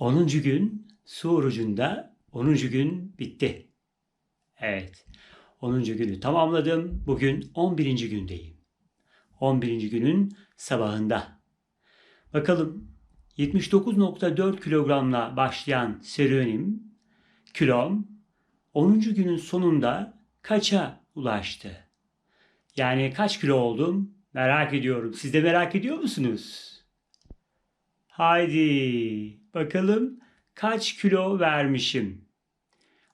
10. gün su orucunda 10. gün bitti. Evet. 10. günü tamamladım. Bugün 11. gündeyim. 11. günün sabahında. Bakalım 79.4 kilogramla başlayan serüvenim kilom 10. günün sonunda kaça ulaştı? Yani kaç kilo oldum? Merak ediyorum. Siz de merak ediyor musunuz? Haydi bakalım kaç kilo vermişim?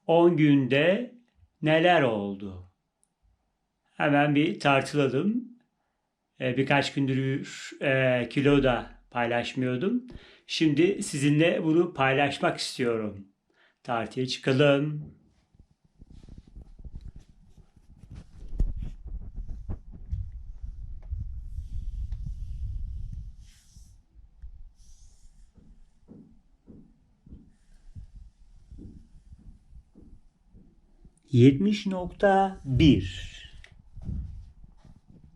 10 günde neler oldu? Hemen bir tartılalım. Ee, birkaç gündür e, kilo da paylaşmıyordum. Şimdi sizinle bunu paylaşmak istiyorum. Tartıya çıkalım. Yetmiş nokta bir.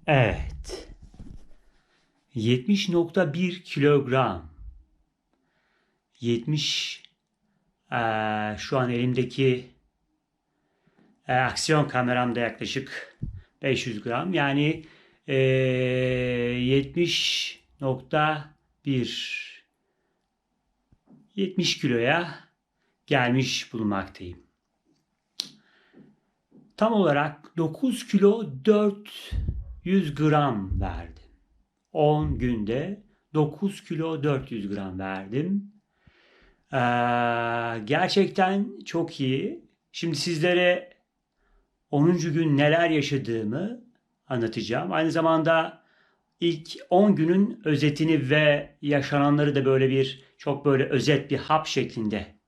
Evet. 70.1 kilogram. 70 eee, şu an elimdeki eee, aksiyon kameramda yaklaşık 500 gram. Yani eee 70.1 70 kiloya gelmiş bulunmaktayım. Tam olarak 9 kilo 400 gram verdim. 10 günde 9 kilo 400 gram verdim. Ee, gerçekten çok iyi. Şimdi sizlere 10. gün neler yaşadığımı anlatacağım. Aynı zamanda ilk 10 günün özetini ve yaşananları da böyle bir çok böyle özet bir hap şeklinde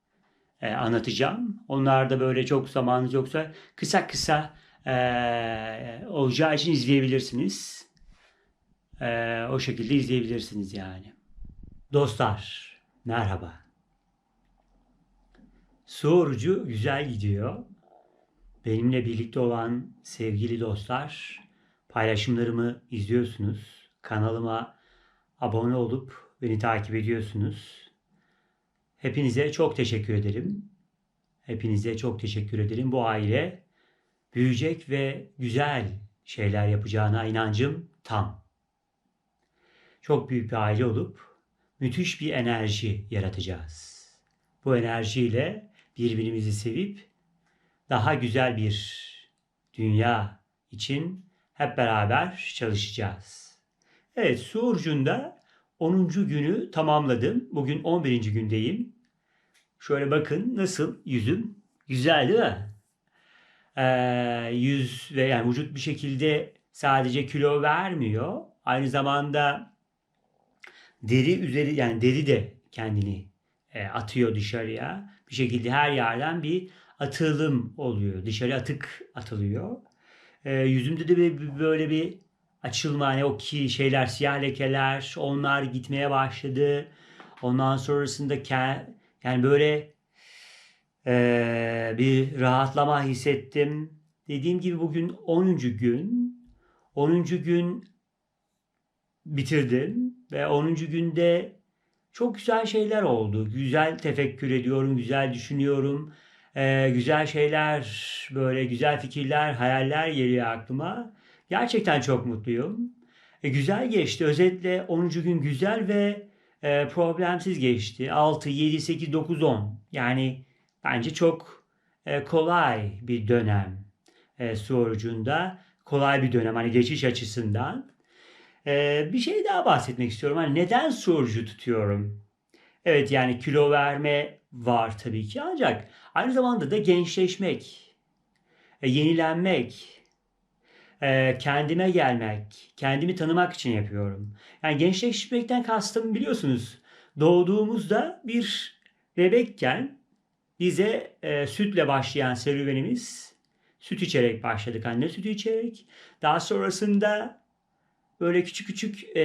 e, anlatacağım. Onlar da böyle çok zamanınız yoksa kısa kısa e, olacağı için izleyebilirsiniz. E, o şekilde izleyebilirsiniz yani. Dostlar merhaba. Su güzel gidiyor. Benimle birlikte olan sevgili dostlar paylaşımlarımı izliyorsunuz. Kanalıma abone olup beni takip ediyorsunuz. Hepinize çok teşekkür ederim. Hepinize çok teşekkür ederim. Bu aile büyüyecek ve güzel şeyler yapacağına inancım tam. Çok büyük bir aile olup müthiş bir enerji yaratacağız. Bu enerjiyle birbirimizi sevip daha güzel bir dünya için hep beraber çalışacağız. Evet, su orucunda 10. günü tamamladım. Bugün 11. gündeyim. Şöyle bakın nasıl yüzüm güzel değil mi? Ee, yüz ve yani vücut bir şekilde sadece kilo vermiyor. Aynı zamanda deri üzeri yani deri de kendini e, atıyor dışarıya. Bir şekilde her yerden bir atılım oluyor. Dışarı atık atılıyor. E, yüzümde de bir- böyle bir açılma hani o ki şeyler siyah lekeler onlar gitmeye başladı. Ondan sonrasında ke- yani böyle e, bir rahatlama hissettim. Dediğim gibi bugün 10. gün. 10. gün bitirdim ve 10. günde çok güzel şeyler oldu. Güzel tefekkür ediyorum, güzel düşünüyorum. Ee, güzel şeyler, böyle güzel fikirler, hayaller geliyor aklıma. Gerçekten çok mutluyum. E, güzel geçti. Özetle 10. gün güzel ve e, problemsiz geçti. 6, 7, 8, 9, 10. Yani bence çok e, kolay bir dönem e, su orucunda. Kolay bir dönem hani geçiş açısından. Ee, bir şey daha bahsetmek istiyorum. Hani neden su orucu tutuyorum? Evet yani kilo verme var tabii ki ancak aynı zamanda da gençleşmek, e, yenilenmek, e, kendime gelmek, kendimi tanımak için yapıyorum. Yani gençleşmekten kastım biliyorsunuz doğduğumuzda bir bebekken bize e, sütle başlayan serüvenimiz süt içerek başladık anne sütü içerek. Daha sonrasında böyle küçük küçük e,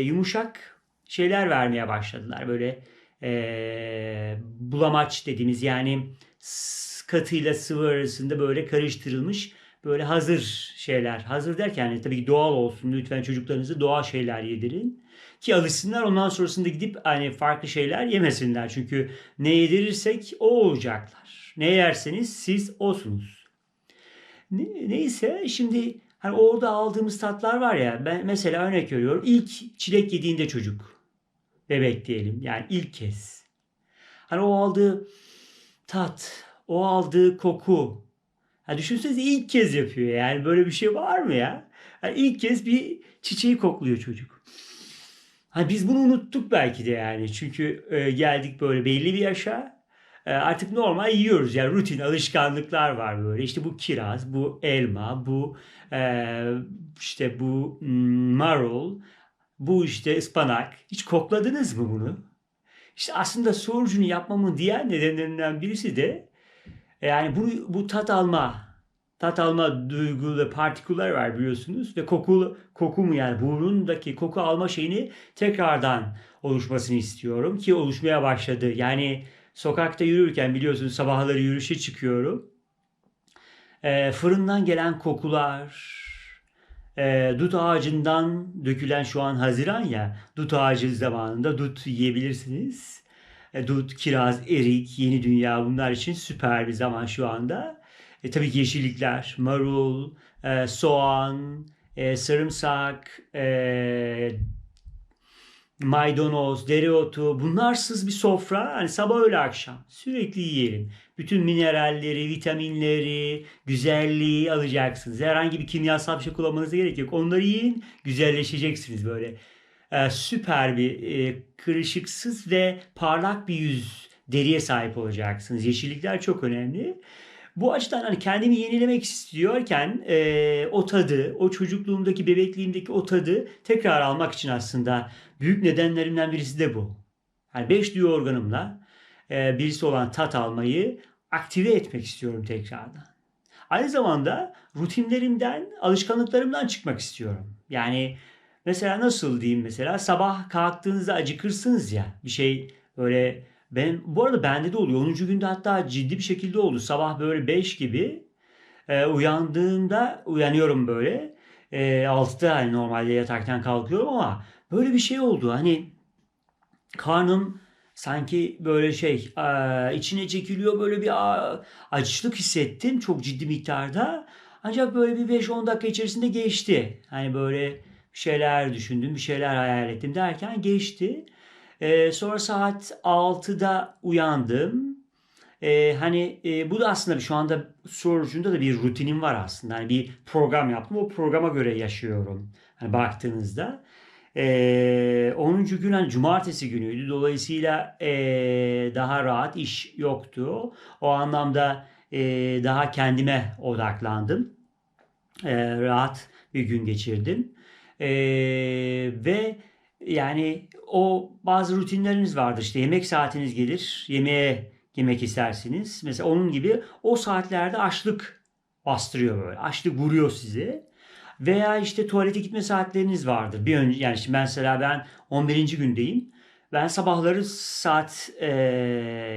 yumuşak şeyler vermeye başladılar. Böyle e, bulamaç dediğimiz yani katıyla sıvı arasında böyle karıştırılmış böyle hazır şeyler. Hazır derken yani tabii ki doğal olsun lütfen çocuklarınızı doğal şeyler yedirin. Ki alışsınlar ondan sonrasında gidip hani farklı şeyler yemesinler. Çünkü ne yedirirsek o olacaklar. Ne yerseniz siz olsunuz. Ne, neyse şimdi hani orada aldığımız tatlar var ya ben mesela örnek veriyorum ilk çilek yediğinde çocuk bebek diyelim yani ilk kez. Hani o aldığı tat, o aldığı koku. Ha düşünsenize ilk kez yapıyor yani böyle bir şey var mı ya? Yani ilk kez bir çiçeği kokluyor çocuk. Hani biz bunu unuttuk belki de yani. Çünkü e, geldik böyle belli bir yaşa. E, artık normal yiyoruz. Yani rutin alışkanlıklar var böyle. İşte bu kiraz, bu elma, bu e, işte bu mm, marul, bu işte ıspanak. Hiç kokladınız mı bunu? İşte aslında sorucunu yapmamın diğer nedenlerinden birisi de yani bu, bu tat alma tat alma duygulu partiküller var biliyorsunuz ve koku koku mu yani burundaki koku alma şeyini tekrardan oluşmasını istiyorum ki oluşmaya başladı. Yani sokakta yürürken biliyorsunuz sabahları yürüyüşe çıkıyorum. E, fırından gelen kokular, e, dut ağacından dökülen şu an Haziran ya dut ağacı zamanında dut yiyebilirsiniz. Dut, kiraz, erik, yeni dünya bunlar için süper bir zaman şu anda. E, tabii ki yeşillikler, marul, e, soğan, e, sarımsak, e, maydanoz, dereotu bunlarsız bir sofra hani sabah öğle akşam sürekli yiyelim. Bütün mineralleri, vitaminleri, güzelliği alacaksınız. Herhangi bir kimyasal bir şey kullanmanıza gerek yok. Onları yiyin, güzelleşeceksiniz böyle. Ee, süper bir e, kırışıksız ve parlak bir yüz deriye sahip olacaksınız. Yeşillikler çok önemli. Bu açıdan hani kendimi yenilemek istiyorken e, o tadı, o çocukluğumdaki, bebekliğimdeki o tadı tekrar almak için aslında büyük nedenlerimden birisi de bu. Yani beş duyu organımla e, birisi olan tat almayı aktive etmek istiyorum tekrardan. Aynı zamanda rutinlerimden, alışkanlıklarımdan çıkmak istiyorum. Yani mesela nasıl diyeyim mesela sabah kalktığınızda acıkırsınız ya bir şey böyle ben bu arada bende de oluyor. 10. günde hatta ciddi bir şekilde oldu. Sabah böyle 5 gibi e, uyandığımda uyanıyorum böyle. E, 6'da hani normalde yataktan kalkıyorum ama böyle bir şey oldu. Hani karnım sanki böyle şey e, içine çekiliyor böyle bir açlık hissettim çok ciddi miktarda. Ancak böyle bir 5-10 dakika içerisinde geçti. Hani böyle şeyler düşündüm, bir şeyler hayal ettim derken geçti. E, sonra saat 6'da uyandım. E, hani e, bu da aslında şu anda sorucunda da bir rutinim var aslında. Hani bir program yaptım. O programa göre yaşıyorum. Hani baktığınızda. E, 10. gün hani cumartesi günüydü. Dolayısıyla e, daha rahat iş yoktu. O anlamda e, daha kendime odaklandım. E, rahat bir gün geçirdim. E, ve yani o bazı rutinleriniz vardır. İşte yemek saatiniz gelir. Yemeğe yemek istersiniz. Mesela onun gibi o saatlerde açlık bastırıyor böyle. Açlık vuruyor sizi. Veya işte tuvalete gitme saatleriniz vardır. Bir önce yani şimdi mesela ben 11. gündeyim. Ben sabahları saat e,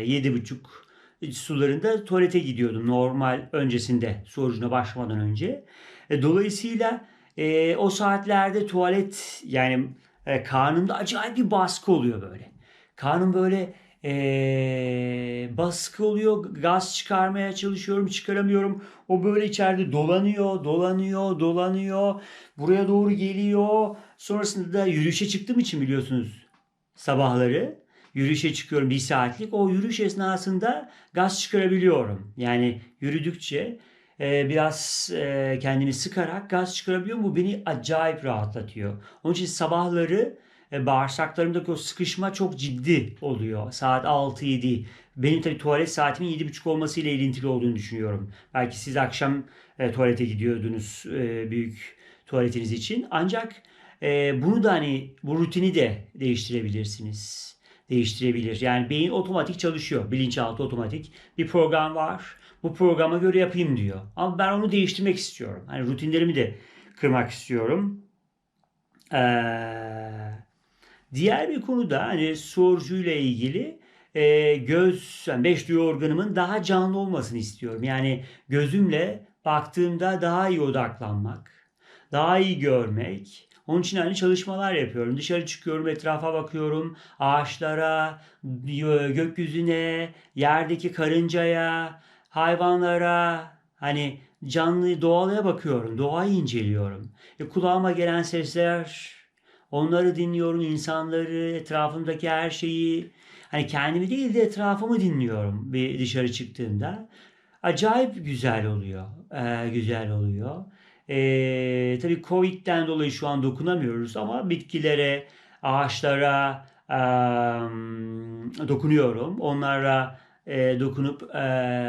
7.30 sularında tuvalete gidiyordum normal öncesinde sorucuna başlamadan önce. E, dolayısıyla e, o saatlerde tuvalet yani e, karnımda acayip bir baskı oluyor böyle. Karnım böyle e, baskı oluyor. Gaz çıkarmaya çalışıyorum, çıkaramıyorum. O böyle içeride dolanıyor, dolanıyor, dolanıyor. Buraya doğru geliyor. Sonrasında da yürüyüşe çıktığım için biliyorsunuz sabahları yürüyüşe çıkıyorum bir saatlik. O yürüyüş esnasında gaz çıkarabiliyorum. Yani yürüdükçe e, biraz e, kendimi sıkarak gaz çıkarabiliyorum. Bu beni acayip rahatlatıyor. Onun için sabahları e, bağırsaklarımdaki o sıkışma çok ciddi oluyor. Saat 6-7. Benim tabii tuvalet saatimin 7.30 olmasıyla ilintili olduğunu düşünüyorum. Belki siz akşam e, tuvalete gidiyordunuz e, büyük tuvaletiniz için. Ancak bunu da hani bu rutini de değiştirebilirsiniz. Değiştirebilir. Yani beyin otomatik çalışıyor. Bilinçaltı otomatik. Bir program var. Bu programa göre yapayım diyor. Ama ben onu değiştirmek istiyorum. Hani rutinlerimi de kırmak istiyorum. Eee Diğer bir konu da hani sorucuyla ilgili e, göz, yani beş duyu organımın daha canlı olmasını istiyorum. Yani gözümle baktığımda daha iyi odaklanmak, daha iyi görmek, Onun için hani çalışmalar yapıyorum. Dışarı çıkıyorum, etrafa bakıyorum. Ağaçlara, gökyüzüne, yerdeki karıncaya, hayvanlara, hani canlı doğaya bakıyorum. Doğayı inceliyorum. E, kulağıma gelen sesler, onları dinliyorum. insanları, etrafımdaki her şeyi. Hani kendimi değil de etrafımı dinliyorum bir dışarı çıktığımda. Acayip güzel oluyor. Ee, güzel oluyor. Ee, tabii Covid'den dolayı şu an dokunamıyoruz ama bitkilere, ağaçlara e, dokunuyorum. Onlara e, dokunup e,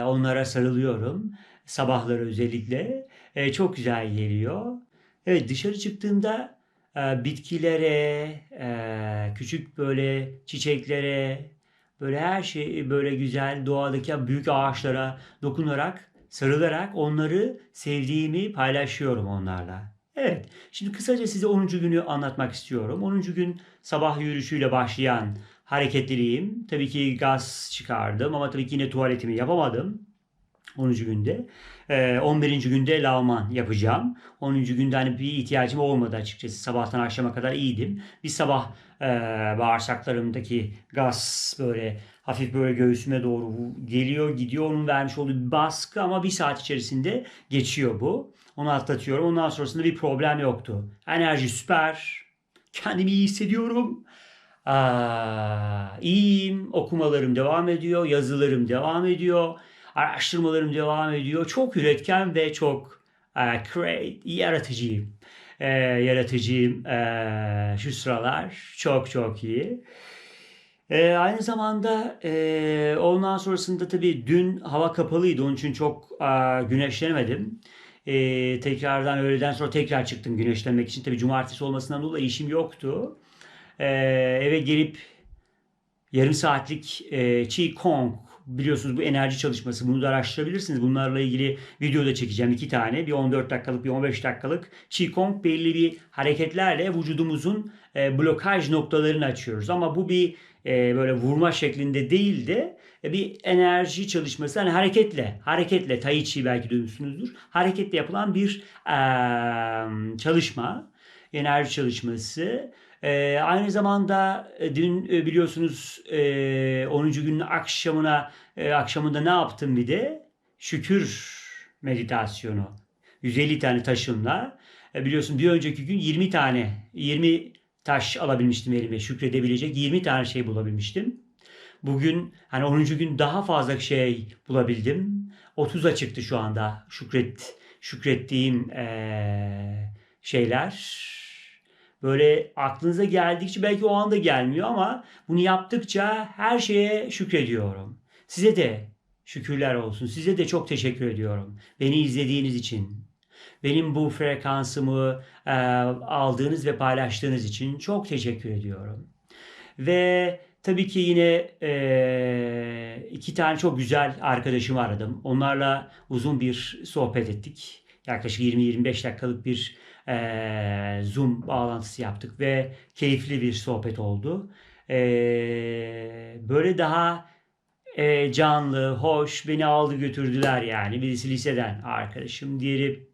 onlara sarılıyorum. Sabahları özellikle. E, çok güzel geliyor. Evet dışarı çıktığımda e, bitkilere, e, küçük böyle çiçeklere, böyle her şey böyle güzel doğadaki büyük ağaçlara dokunarak, sarılarak onları sevdiğimi paylaşıyorum onlarla. Evet, şimdi kısaca size 10. günü anlatmak istiyorum. 10. gün sabah yürüyüşüyle başlayan hareketliliğim. Tabii ki gaz çıkardım ama tabii ki yine tuvaletimi yapamadım. 10. günde. 11. Ee, günde lavman yapacağım. 10. günde hani bir ihtiyacım olmadı açıkçası. Sabahtan akşama kadar iyiydim. Bir sabah e, bağırsaklarımdaki gaz böyle hafif böyle göğsüme doğru geliyor gidiyor. Onun vermiş olduğu bir baskı ama bir saat içerisinde geçiyor bu. Onu atlatıyorum. Ondan sonrasında bir problem yoktu. Enerji süper. Kendimi iyi hissediyorum. Aa, iyiyim. Okumalarım devam ediyor. Yazılarım devam ediyor. Araştırmalarım devam ediyor. Çok üretken ve çok e, create, yaratıcıyım. E, yaratıcıyım e, şu sıralar. Çok çok iyi. E, aynı zamanda e, ondan sonrasında tabii dün hava kapalıydı. Onun için çok e, güneşlenemedim. E, tekrardan öğleden sonra tekrar çıktım güneşlenmek için. Tabii cumartesi olmasından dolayı işim yoktu. E, eve gelip yarım saatlik e, Qigong biliyorsunuz bu enerji çalışması bunu da araştırabilirsiniz. Bunlarla ilgili video da çekeceğim iki tane. Bir 14 dakikalık bir 15 dakikalık. Qigong belli bir hareketlerle vücudumuzun e, blokaj noktalarını açıyoruz. Ama bu bir e, böyle vurma şeklinde değil de e, bir enerji çalışması. Hani hareketle, hareketle Tai Chi belki duymuşsunuzdur. Hareketle yapılan bir e, çalışma. Enerji çalışması. E, aynı zamanda e, dün e, biliyorsunuz e, 10. günün akşamına e, akşamında ne yaptım bir de? Şükür meditasyonu. 150 tane taşımla. E, biliyorsun bir önceki gün 20 tane 20 taş alabilmiştim elime şükredebilecek 20 tane şey bulabilmiştim. Bugün hani 10. gün daha fazla şey bulabildim. 30'a çıktı şu anda şükret şükrettiğim ee, şeyler böyle aklınıza geldikçe belki o anda gelmiyor ama bunu yaptıkça her şeye şükrediyorum. Size de şükürler olsun. Size de çok teşekkür ediyorum. Beni izlediğiniz için. Benim bu frekansımı e, aldığınız ve paylaştığınız için çok teşekkür ediyorum. Ve tabii ki yine e, iki tane çok güzel arkadaşımı aradım. Onlarla uzun bir sohbet ettik. Yaklaşık 20-25 dakikalık bir e, Zoom bağlantısı yaptık ve keyifli bir sohbet oldu. E, böyle daha e, canlı, hoş beni aldı götürdüler yani. Birisi liseden arkadaşım, diğeri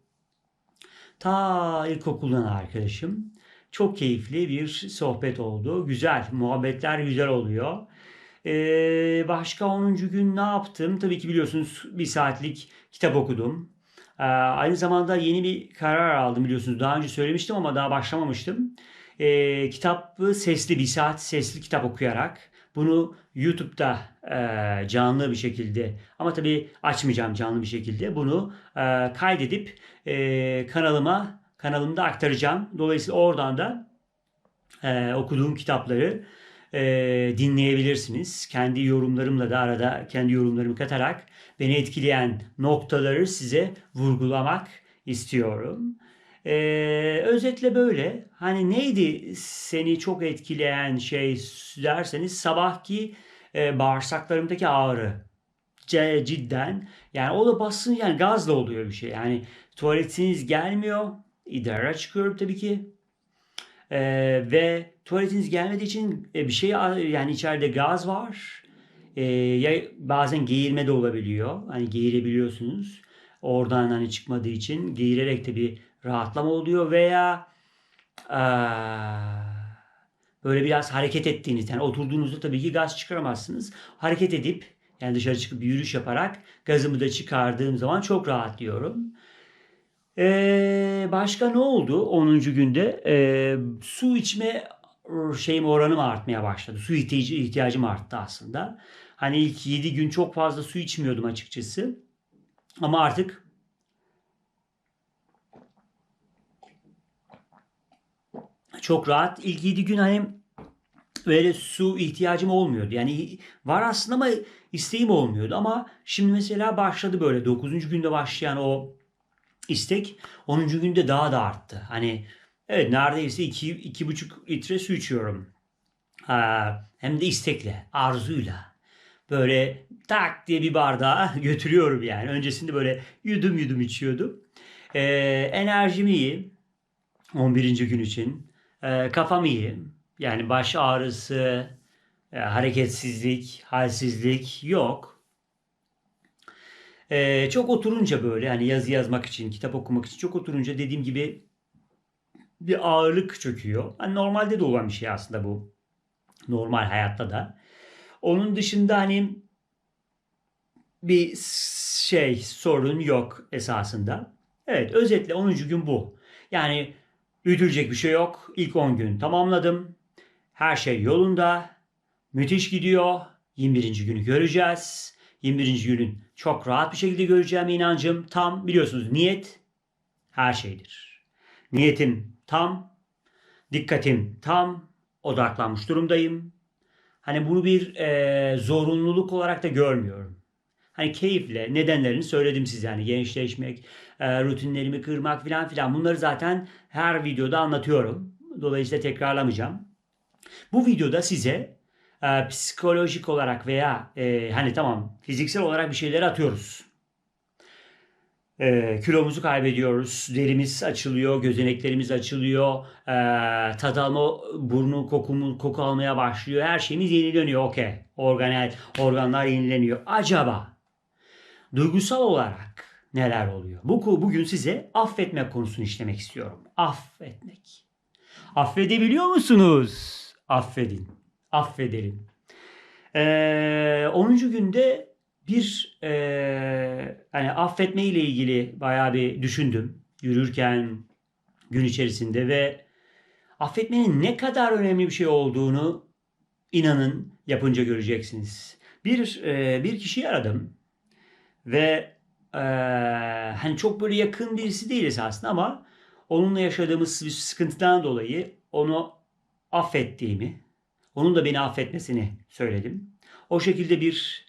ta ilkokuldan arkadaşım. Çok keyifli bir sohbet oldu. Güzel, muhabbetler güzel oluyor. Ee, başka 10. gün ne yaptım? Tabii ki biliyorsunuz bir saatlik kitap okudum. Ee, aynı zamanda yeni bir karar aldım biliyorsunuz. Daha önce söylemiştim ama daha başlamamıştım. Ee, kitabı sesli bir saat sesli kitap okuyarak bunu YouTube'da e, canlı bir şekilde ama tabii açmayacağım canlı bir şekilde bunu e, kaydedip e, kanalıma kanalımda aktaracağım. Dolayısıyla oradan da e, okuduğum kitapları e, dinleyebilirsiniz. Kendi yorumlarımla da arada kendi yorumlarımı katarak beni etkileyen noktaları size vurgulamak istiyorum. Ee, özetle böyle. Hani neydi seni çok etkileyen şey derseniz sabahki e, bağırsaklarımdaki ağrı. Cidden. Yani o da basın yani gazla oluyor bir şey. Yani tuvaletiniz gelmiyor. İdrara çıkıyorum tabii ki. Ee, ve tuvaletiniz gelmediği için e, bir şey yani içeride gaz var. Ee, ya bazen geğirme de olabiliyor. Hani geğirebiliyorsunuz. Oradan hani çıkmadığı için geğirerek de bir rahatlama oluyor veya Aa, böyle biraz hareket ettiğiniz yani oturduğunuzda tabii ki gaz çıkaramazsınız. Hareket edip yani dışarı çıkıp bir yürüyüş yaparak gazımı da çıkardığım zaman çok rahatlıyorum. Ee, başka ne oldu 10. günde? Ee, su içme şeyim oranım artmaya başladı. Su ihtiyacı, ihtiyacım arttı aslında. Hani ilk 7 gün çok fazla su içmiyordum açıkçası. Ama artık çok rahat. İlk 7 gün hani böyle su ihtiyacım olmuyordu. Yani var aslında ama isteğim olmuyordu. Ama şimdi mesela başladı böyle 9. günde başlayan o istek 10. günde daha da arttı. Hani evet neredeyse 2 2,5 litre su içiyorum. Ha, hem de istekle, arzuyla. Böyle tak diye bir bardağı götürüyorum yani. Öncesinde böyle yudum yudum içiyordum. Ee, enerjim iyi. 11. gün için. Ee, kafam iyi. Yani baş ağrısı, e, hareketsizlik, halsizlik yok. Ee, çok oturunca böyle hani yazı yazmak için, kitap okumak için çok oturunca dediğim gibi bir ağırlık çöküyor. Hani normalde de olan bir şey aslında bu. Normal hayatta da. Onun dışında hani bir şey sorun yok esasında. Evet özetle 10. gün bu. Yani büyütülecek bir şey yok. İlk 10 gün tamamladım. Her şey yolunda. Müthiş gidiyor. 21. günü göreceğiz. 21. günün çok rahat bir şekilde göreceğime inancım tam. Biliyorsunuz niyet her şeydir. Niyetim tam. Dikkatim tam. Odaklanmış durumdayım. Hani bunu bir e, zorunluluk olarak da görmüyorum. Hani keyifle nedenlerini söyledim size. Yani gençleşmek, e, rutinlerimi kırmak filan filan. Bunları zaten her videoda anlatıyorum. Dolayısıyla tekrarlamayacağım. Bu videoda size e, psikolojik olarak veya e, hani tamam fiziksel olarak bir şeyler atıyoruz. E, kilomuzu kaybediyoruz, derimiz açılıyor, gözeneklerimiz açılıyor, e, tat alma, burnu kokumu, koku almaya başlıyor, her şeyimiz yenileniyor, okey. Organel, organlar yenileniyor. Acaba duygusal olarak neler oluyor? Bu bugün size affetmek konusunu işlemek istiyorum. Affetmek. Affedebiliyor musunuz? Affedin. Affedelim. Ee, 10. günde bir e, hani affetme ile ilgili bayağı bir düşündüm. Yürürken gün içerisinde ve affetmenin ne kadar önemli bir şey olduğunu inanın yapınca göreceksiniz. Bir e, bir kişiyi aradım ve e, hani çok böyle yakın birisi değiliz aslında ama onunla yaşadığımız bir sıkıntıdan dolayı onu affettiğimi, onun da beni affetmesini söyledim. O şekilde bir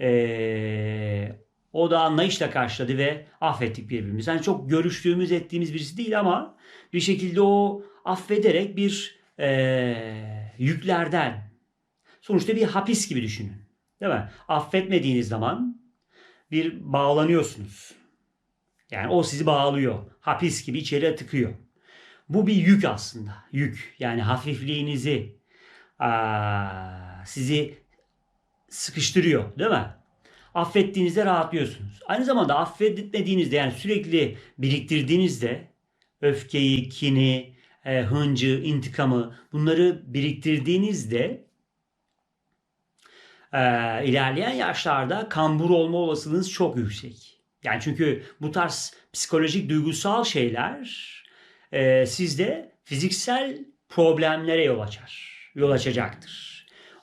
e, o da anlayışla karşıladı ve affettik birbirimizi. Yani çok görüştüğümüz ettiğimiz birisi değil ama bir şekilde o affederek bir e, yüklerden sonuçta bir hapis gibi düşünün. Değil mi? Affetmediğiniz zaman bir bağlanıyorsunuz. Yani o sizi bağlıyor. Hapis gibi içeri tıkıyor. Bu bir yük aslında. Yük. Yani hafifliğinizi sizi sıkıştırıyor değil mi? Affettiğinizde rahatlıyorsunuz. Aynı zamanda affetmediğinizde yani sürekli biriktirdiğinizde öfkeyi, kini, e, hıncı, intikamı bunları biriktirdiğinizde e, ilerleyen yaşlarda kambur olma olasılığınız çok yüksek. Yani çünkü bu tarz psikolojik, duygusal şeyler e, sizde fiziksel problemlere yol açar. Yol açacaktır.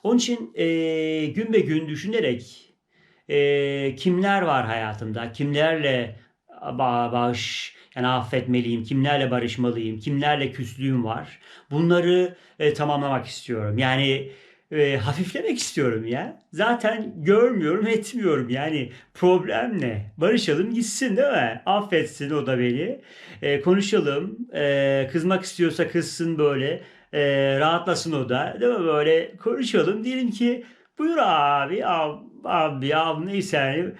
Onun için e, gün be gün düşünerek e, kimler var hayatımda, kimlerle ba bağış yani affetmeliyim, kimlerle barışmalıyım, kimlerle küslüğüm var. Bunları e, tamamlamak istiyorum. Yani e, hafiflemek istiyorum ya. Zaten görmüyorum, etmiyorum. Yani problem ne? Barışalım gitsin değil mi? Affetsin o da beni. E, konuşalım. E, kızmak istiyorsa kızsın böyle. E, rahatlasın o da. Değil mi? Böyle konuşalım. Diyelim ki buyur abi, abi, abi, abi neyse yani.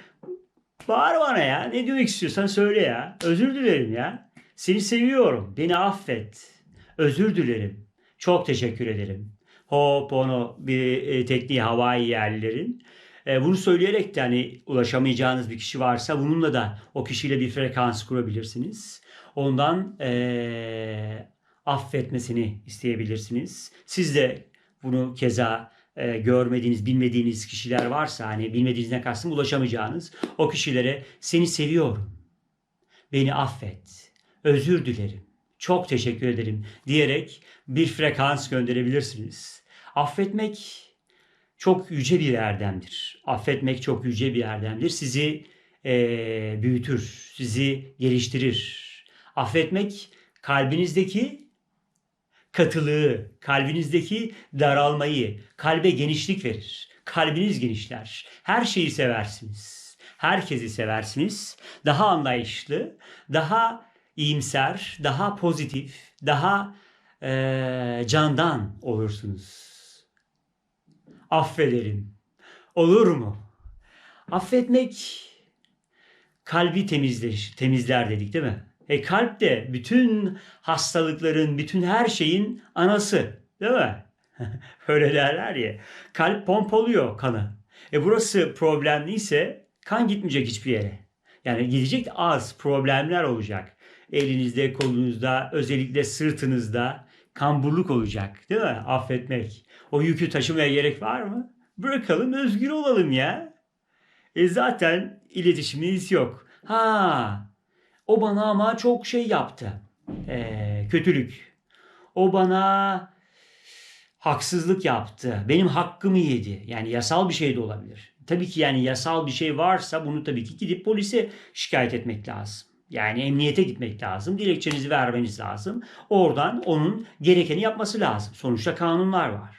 Bağır bana ya. Ne demek istiyorsan söyle ya. Özür dilerim ya. Seni seviyorum. Beni affet. Özür dilerim. Çok teşekkür ederim. Ho'opono bir e, tekniği havai yerlerin. E, bunu söyleyerek de hani ulaşamayacağınız bir kişi varsa bununla da o kişiyle bir frekans kurabilirsiniz. Ondan e, affetmesini isteyebilirsiniz. Siz de bunu keza e, görmediğiniz, bilmediğiniz kişiler varsa hani bilmediğinizden kastım ulaşamayacağınız o kişilere seni seviyorum. Beni affet. Özür dilerim. Çok teşekkür ederim diyerek bir frekans gönderebilirsiniz. Affetmek çok yüce bir erdemdir. Affetmek çok yüce bir erdemdir. Sizi e, büyütür, sizi geliştirir. Affetmek kalbinizdeki katılığı, kalbinizdeki daralmayı, kalbe genişlik verir. Kalbiniz genişler. Her şeyi seversiniz. Herkesi seversiniz. Daha anlayışlı, daha iyimser, daha pozitif, daha e, candan olursunuz. Affederim. Olur mu? Affetmek kalbi temizler, temizler dedik değil mi? E kalp de bütün hastalıkların, bütün her şeyin anası değil mi? Öyle derler ya. Kalp pompalıyor kanı. E burası problemliyse kan gitmeyecek hiçbir yere. Yani gidecek az problemler olacak. Elinizde, kolunuzda, özellikle sırtınızda kamburluk olacak değil mi? Affetmek. O yükü taşımaya gerek var mı? Bırakalım özgür olalım ya. E zaten iletişimimiz yok. Ha, o bana ama çok şey yaptı. Ee, kötülük. O bana haksızlık yaptı. Benim hakkımı yedi. Yani yasal bir şey de olabilir. Tabii ki yani yasal bir şey varsa bunu tabii ki gidip polise şikayet etmek lazım. Yani emniyete gitmek lazım. Dilekçenizi vermeniz lazım. Oradan onun gerekeni yapması lazım. Sonuçta kanunlar var.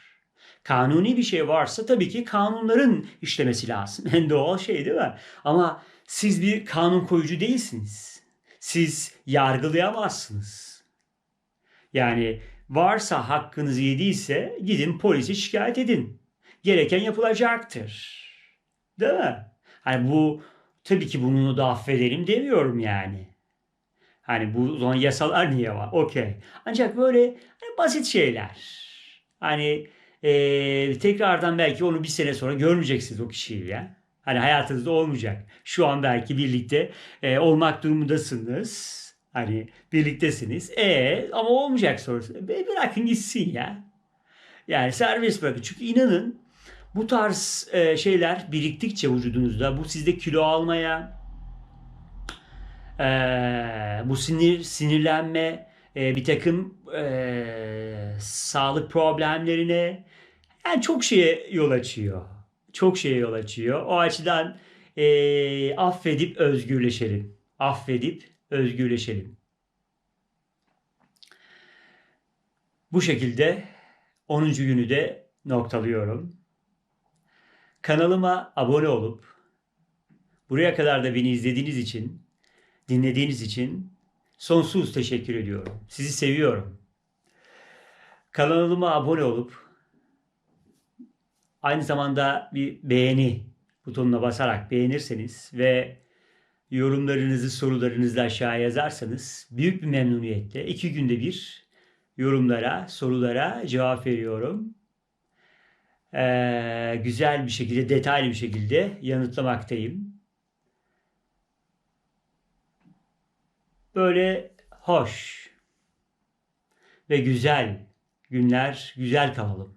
Kanuni bir şey varsa tabii ki kanunların işlemesi lazım. En doğal şey değil mi? Ama siz bir kanun koyucu değilsiniz. Siz yargılayamazsınız. Yani varsa hakkınız yediyse gidin polise şikayet edin. Gereken yapılacaktır. Değil mi? Hani bu tabii ki bunu da affederim demiyorum yani. Hani bu zaman yasalar niye var? Okey. Ancak böyle hani basit şeyler. Hani ee, tekrardan belki onu bir sene sonra görmeyeceksiniz o kişiyi ya. Hani hayatınızda olmayacak. Şu an belki birlikte e, olmak durumundasınız. Hani birliktesiniz. E ama olmayacak sonrası. E, bırakın gitsin ya. Yani serbest bırakın. Çünkü inanın bu tarz e, şeyler biriktikçe vücudunuzda bu sizde kilo almaya, e, bu sinir sinirlenme, e, bir takım e, sağlık problemlerine yani çok şeye yol açıyor. Çok şeye yol açıyor. O açıdan e, affedip özgürleşelim. Affedip özgürleşelim. Bu şekilde 10. günü de noktalıyorum. Kanalıma abone olup buraya kadar da beni izlediğiniz için, dinlediğiniz için sonsuz teşekkür ediyorum. Sizi seviyorum. Kanalıma abone olup aynı zamanda bir beğeni butonuna basarak beğenirseniz ve yorumlarınızı, sorularınızı da aşağı yazarsanız büyük bir memnuniyetle iki günde bir yorumlara, sorulara cevap veriyorum. Ee, güzel bir şekilde, detaylı bir şekilde yanıtlamaktayım. Böyle hoş ve güzel günler, güzel kalalım.